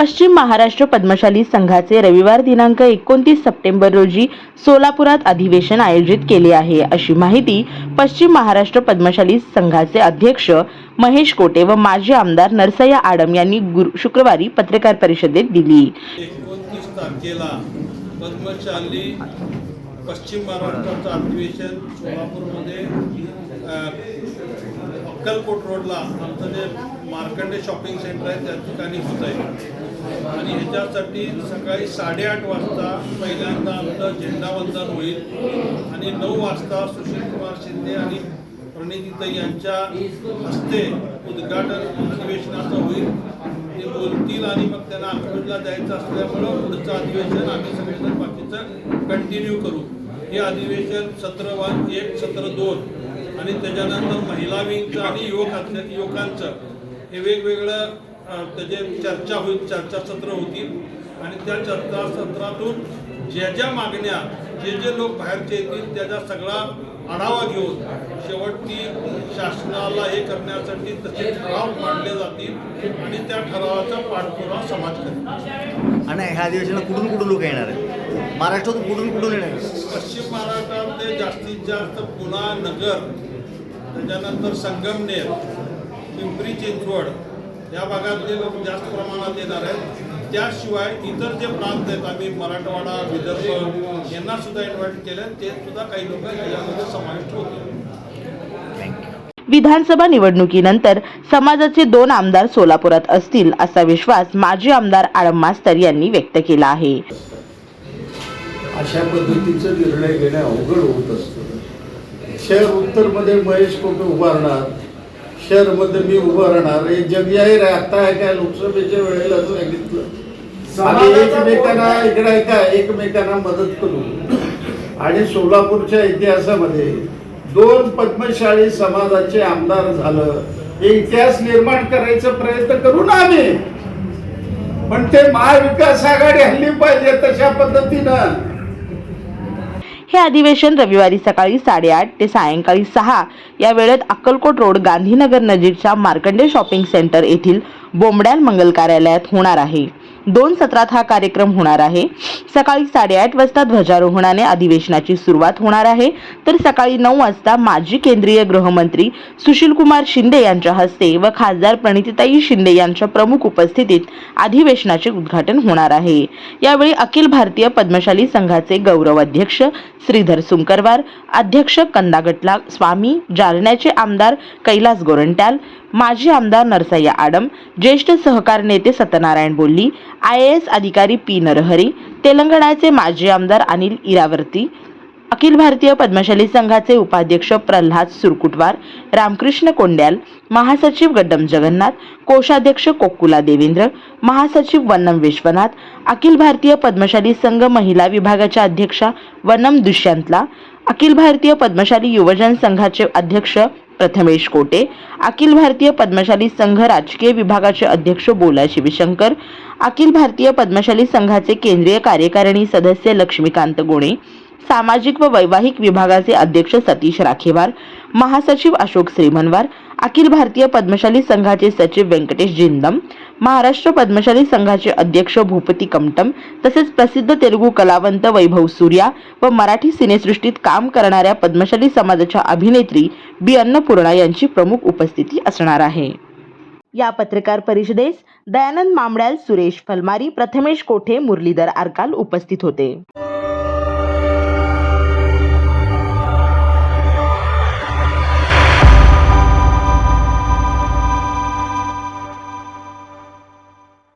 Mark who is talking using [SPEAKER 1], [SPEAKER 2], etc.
[SPEAKER 1] पश्चिम महाराष्ट्र पद्मशाली संघाचे रविवार दिनांक एकोणतीस सप्टेंबर रोजी सोलापुरात अधिवेशन आयोजित केले आहे. अशी माहिती पश्चिम महाराष्ट्र पद्मशाली संघाचे अध्यक्ष महेश कोटे व माजी आमदार नरसय्या आडम यांनी शुक्रवारी पत्रकार परिषदेत दिली.
[SPEAKER 2] एकोणतीस तारखेला पद्मशाली पश्चिम महाराष्ट्राचं अधिवेशन सोलापूरमध्ये अक्कलकोट रोडला आमचं जे मार्कंडे शॉपिंग सेंटर आहे त्या ठिकाणी होत आहे. आणि ह्याच्यासाठी सकाळी साडेआठ वाजता पहिल्यांदा आमचं झेंडावंदन होईल. आणि नऊ वाजता सुशीलकुमार शिंदे आणि प्रणितीताई यांच्या हस्ते उद्घाटन अधिवेशनाचं होईल. ते बोलतील आणि मग त्यांना अकलूजला जायचं असल्यामुळं पुढचं अधिवेशन आम्ही सगळेजण बाकीचं कंटिन्यू करू. हे अधिवेशन सत्र वन एक सत्र दोन आणि त्याच्यानंतर महिला विंगचं आणि युवकांचं युवकांचं. हे वेगवेगळं त्याचे चर्चा होईल चर्चासत्र होतील आणि त्या चर्चासत्रातून ज्या ज्या मागण्या जे जे लोक बाहेरचे येतील त्याचा सगळा आढावा घेऊन शेवटी शासनाला हे करण्यासाठी तसे ठराव मांडले जातील आणि त्या ठरावाचा पाठपुरावा समाज करेल
[SPEAKER 3] आणि ह्या अधिवेशनाला कुठून कुठून लोक येणार आहेत महाराष्ट्रातून कुठून कुठून येणार?
[SPEAKER 2] पश्चिम महाराष्ट्रातले जास्तीत जास्त पुणा नगर त्याच्यानंतर संगमनेर पिंपरी चिंचवड या भागातले लोक जास्त प्रमाणात येणार आहेत त्याशिवाय इतर जे प्रांत आहेत आम्ही मराठवाडा विदर्भ यांना सुद्धा इन्व्हाइट केलं. ते सुद्धा काही लोक यामध्ये समाविष्ट होतील.
[SPEAKER 1] विधानसभा निवडणुकीनंतर समाजाचे दोन आमदार सोलापुरात असतील असा विश्वास माजी आमदार आडम मास्तर यांनी व्यक्त केला आहे.
[SPEAKER 4] अशा पद्धतीचं निर्णय घेणं अवघड होत असतं. शहर उत्तरमध्ये महेश कोटे उभारणार शहरमध्ये मी उभं राहणार. हे जग जाहीर आहे आता आहे काय? लोकसभेच्या वेळेला सांगितलं. आणि एकमेकांना इकडे आहे का? एकमेकांना मदत करू. आणि सोलापूरच्या इतिहासामध्ये दोन पद्मशाली समाजाचे आमदार झालं. हे इतिहास निर्माण करायचा प्रयत्न करू ना आम्ही. पण ते महाविकास आघाडी हल्ली पाहिजे तशा पद्धतीनं.
[SPEAKER 1] हे अधिवेशन रविवारी सकाळी साडेआठ ते सायंकाळी सहा या वेळेत अक्कलकोट रोड गांधीनगर नजीकच्या मार्कंडे शॉपिंग सेंटर येथील बोंबड्याल मंगल कार्यालयात होणार आहे. दोन सत्रात हा कार्यक्रम होणार आहे. सकाळी साडेआठ वाजता ध्वजारोहणाने अधिवेशनाची सुरुवात होणार आहे. तर सकाळी नऊ वाजता माजी केंद्रीय गृहमंत्री सुशीलकुमार शिंदे यांच्या हस्ते व खासदार प्रणितीताई शिंदे यांच्या प्रमुख उपस्थितीत अधिवेशनाचे उद्घाटन होणार आहे. यावेळी अखिल भारतीय पद्मशाली संघाचे गौरव अध्यक्ष श्रीधर सुंकरवार अध्यक्ष कंदागटला स्वामी जालन्याचे आमदार कैलास गोरंट्याल माजी आमदार नरसय्या आडम ज्येष्ठ सहकार नेते Satyanarayana Bolli I A S अधिकारी पी नरहरी तेलंगणाचे माजी आमदार अनिल इरावर्ती अखिल भारतीय पद्मशाली संघाचे उपाध्यक्ष प्रल्हाद सुरकुटवार रामकृष्ण कोंड्याल महासचिव गड्डम जगन्नाथ कोषाध्यक्ष कोकुला देवेंद्र महासचिव वनम विश्वनाथ अखिल भारतीय पद्मशाली संघ महिला विभागाच्या अध्यक्षा वनम दुष्यंतला अखिल भारतीय पद्मशाली युवजन संघाचे अध्यक्ष प्रथमेश कोटे अखिल भारतीय पद्मशाली संघ राजकीय विभागाचे अध्यक्ष बोला शिवशंकर अखिल भारतीय पद्मशाली संघाचे केंद्रीय कार्यकारिणी सदस्य लक्ष्मीकांत गोणे सामाजिक व वैवाहिक विभागाचे अध्यक्ष सतीश राखेवार महासचिव अशोक श्रीमनवार अखिल भारतीय पद्मशाली संघाचे सचिव व्यंकटेश जिंदम महाराष्ट्र पद्मशाली संघाचे अध्यक्ष भूपती कमटम तसेच प्रसिद्ध तेलुगू कलावंत वैभव सूर्या व मराठी सिनेसृष्टीत काम करणाऱ्या पद्मशाली समाजाच्या अभिनेत्री बी अन्नपूर्णा यांची प्रमुख उपस्थिती असणार आहे. या पत्रकार परिषदेस दयानंद मामड्याल सुरेश फलमारी प्रथमेश कोठे मुरलीधर आरकाल उपस्थित होते.